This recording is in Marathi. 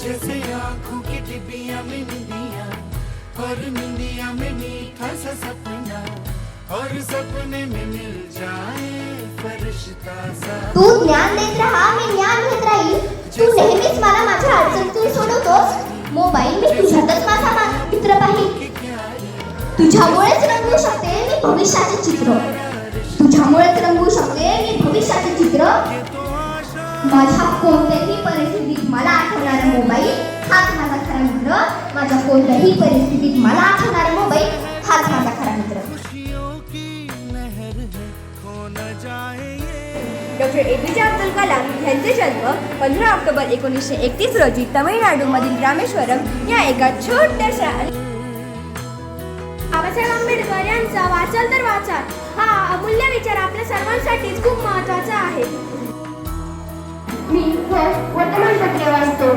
जैसे आंखों की टिबिया में निंदिया और निंदिया में मीठा सा सपना और सपने में मिल जाए फरिश्ता सा। तू ज्ञान देत राहा मी ज्ञान घेत राहील। तू नेहमीच मला माझ्या अडचणीतून सोडवतोस। मोबाईल मी तुझ्यातच माझा मित्र पाहिजे तुझ्यामुळेच रंगवू शकते मी भविष्याचे चित्र. तुझ्यामुळेच रंगवू शकते मी भविष्याचे चित्र. माझ्या कोणत्याही परिस्थितीत माझ्या कोणत्याही परिस्थितीत मला आठवणारा मोबाईल हाच माझा खरा मित्र. डॉक्टर ए पी जे अब्दुल कलाम यांचे जन्म पंधरा ऑक्टोबर एकोणीसशे एकतीस रोजी तमिळनाडूमधील रामेश्वरम या एका छोट्याशा बाबासाहेब आंबेडकर यांचा वाचाल तर वाचाल हा अमूल्य विचार आपल्या सर्वांसाठीच खूप महत्त्वाचा आहे. मी वर्तमानपत्र